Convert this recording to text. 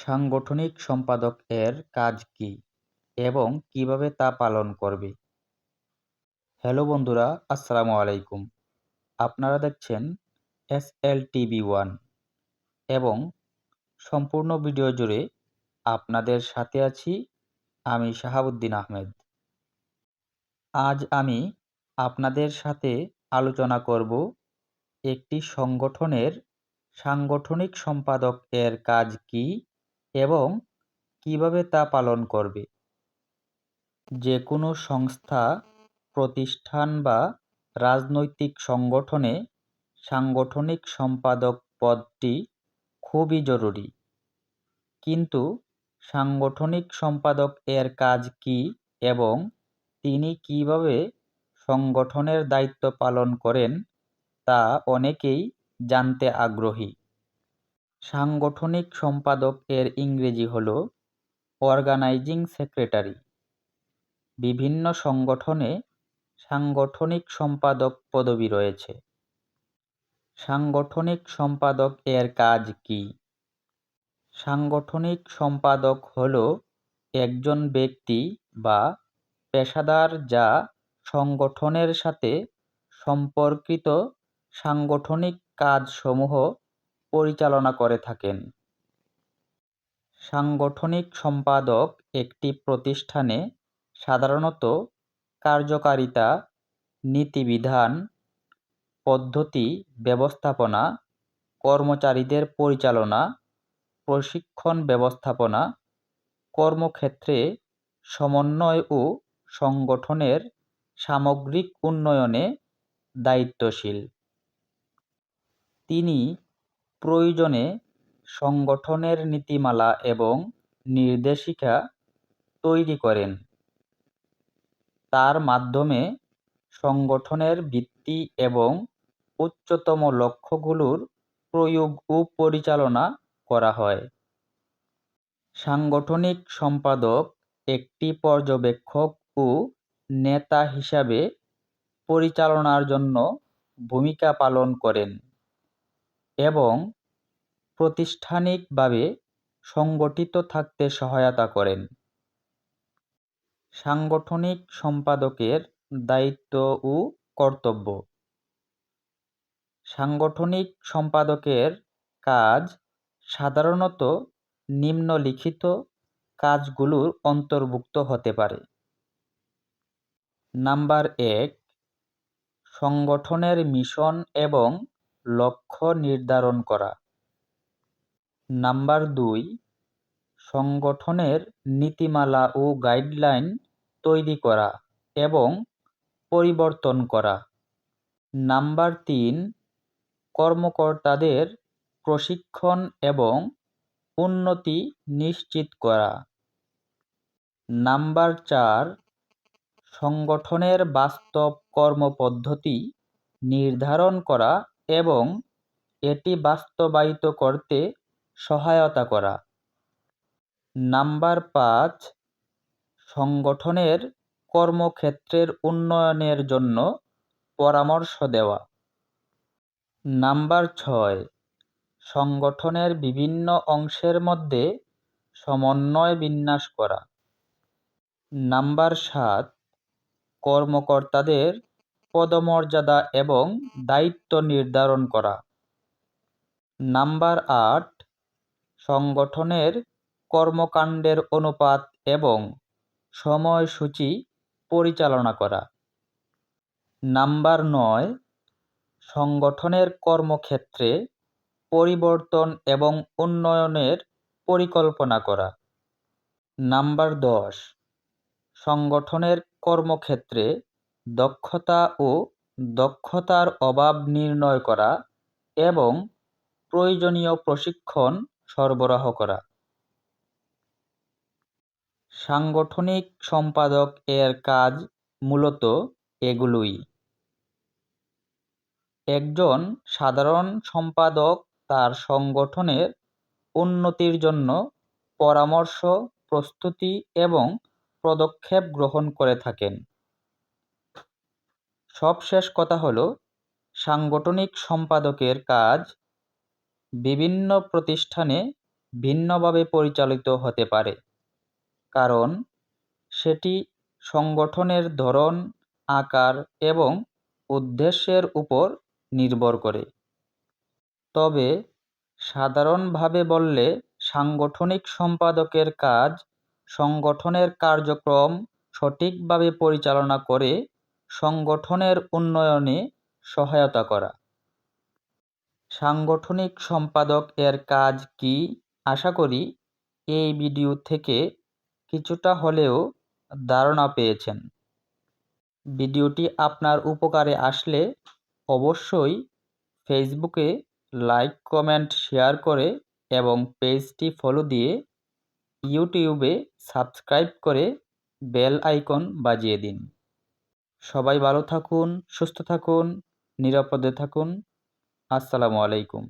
সাংগঠনিক সম্পাদক এর কাজ কী এবং কীভাবে তা পালন করবে? হ্যালো বন্ধুরা, আসসালামু আলাইকুম। আপনারা দেখছেন এস এল টিভি ওয়ান এবং সম্পূর্ণ ভিডিও জুড়ে আপনাদের সাথে আছি আমি শাহাবুদ্দিন আহমেদ। আজ আমি আপনাদের সাথে আলোচনা করব একটি সংগঠনের সাংগঠনিক সম্পাদক এর কাজ কী এবং কীভাবে তা পালন করবে? যে কোনো সংস্থা, প্রতিষ্ঠান বা রাজনৈতিক সংগঠনে সাংগঠনিক সম্পাদক পদটি খুবই জরুরি। কিন্তু সাংগঠনিক সম্পাদক এর কাজ কি এবং তিনি কীভাবে সংগঠনের দায়িত্ব পালন করেন তা অনেকেই জানতে আগ্রহী। সাংগঠনিক সম্পাদক এর ইংরেজি হল অর্গানাইজিং সেক্রেটারি। বিভিন্ন সংগঠনে সাংগঠনিক সম্পাদক পদবি রয়েছে। সাংগঠনিক সম্পাদক এর কাজ কি? সাংগঠনিক সম্পাদক হল একজন ব্যক্তি বা পেশাদার যা সংগঠনের সাথে সম্পর্কিত সাংগঠনিক কাজসমূহ পরিচালনা করে থাকেন। সাংগঠনিক সম্পাদক একটি প্রতিষ্ঠানে সাধারণত কার্যকারিতা, নীতিবিধান, পদ্ধতি ব্যবস্থাপনা, কর্মচারীদের পরিচালনা, প্রশিক্ষণ ব্যবস্থাপনা, কর্মক্ষেত্রে সমন্বয় ও সংগঠনের সামগ্রিক উন্নয়নে দায়িত্বশীল। তিনি প্রয়োজনে সংগঠনের নীতিমালা এবং নির্দেশিকা তৈরি করেন। তার মাধ্যমে সংগঠনের ভিত্তি এবং উচ্চতম লক্ষ্যগুলোর প্রয়োগ ও পরিচালনা করা হয়। সাংগঠনিক সম্পাদক একটি পর্যবেক্ষক ও নেতা হিসাবে পরিচালনার জন্য ভূমিকা পালন করেন। এবং প্রাতিষ্ঠানিকভাবে সংগঠিত থাকতে সহায়তা করেন। সাংগঠনিক সম্পাদকের দায়িত্ব ও কর্তব্য। সাংগঠনিক সম্পাদকের কাজ সাধারণত নিম্নলিখিত কাজগুলোর অন্তর্ভুক্ত হতে পারে। নাম্বার এক, সংগঠনের মিশন এবং লক্ষ্য নির্ধারণ করা। নাম্বার দুই, সংগঠনের নীতিমালা ও গাইডলাইন তৈরি করা এবং পরিবর্তন করা। নাম্বার তিন, কর্মকর্তাদের প্রশিক্ষণ এবং উন্নতি নিশ্চিত করা। নাম্বার চার, সংগঠনের বাস্তব কর্মপদ্ধতি নির্ধারণ করা এবং এটি বাস্তবায়িত করতে সহায়তা করা। নাম্বার পাঁচ, সংগঠনের কর্মক্ষেত্রের উন্নয়নের জন্য পরামর্শ দেওয়া। নাম্বার ছয়, সংগঠনের বিভিন্ন অংশের মধ্যে সমন্বয় বিন্যাস করা। নাম্বার সাত, কর্মকর্তাদের পদমর্যাদা এবং দায়িত্ব নির্ধারণ করা। নাম্বার আট, সংগঠনের কর্মকাণ্ডের অনুপাত এবং সময়সূচি পরিচালনা করা। নাম্বার নয়, সংগঠনের কর্মক্ষেত্রে পরিবর্তন এবং উন্নয়নের পরিকল্পনা করা। নাম্বার দশ, সংগঠনের কর্মক্ষেত্রে দক্ষতা ও দক্ষতার অভাব নির্ণয় করা এবং প্রয়োজনীয় প্রশিক্ষণ সরবরাহ করা। সাংগঠনিক সম্পাদক এর কাজ মূলত এগুলোই। একজন সাধারণ সম্পাদক তার সংগঠনের উন্নতির জন্য পরামর্শ, প্রস্তুতি এবং পদক্ষেপ গ্রহণ করে থাকেন। সবশেষ কথা হলো, সাংগঠনিক সম্পাদকের কাজ বিভিন্ন প্রতিষ্ঠানে ভিন্নভাবে পরিচালিত হতে পারে। কারণ, সেটি সংগঠনের ধরন, আকার এবং উদ্দেশ্যের উপর নির্ভর করে। তবে, সাধারণভাবে বললে সাংগঠনিক সম্পাদকের কাজ সংগঠনের কার্যক্রম সঠিকভাবে পরিচালনা করে সংগঠনের উন্নয়নে সহায়তা করা। সাংগঠনিক সম্পাদক এর কাজ কি? আশা করি এই ভিডিও থেকে কিছুটা হলেও ধারণা পেয়েছেন। ভিডিওটি আপনার উপকারে আসলে অবশ্যই ফেসবুকে লাইক, কমেন্ট, শেয়ার করে এবং পেজটি ফলো দিয়ে ইউটিউবে সাবস্ক্রাইব করে বেল আইকন বাজিয়ে দিন। সবাই ভালো থাকুন সুস্থ থাকুন নিরাপদে থাকুন। আসসালামু আলাইকুম।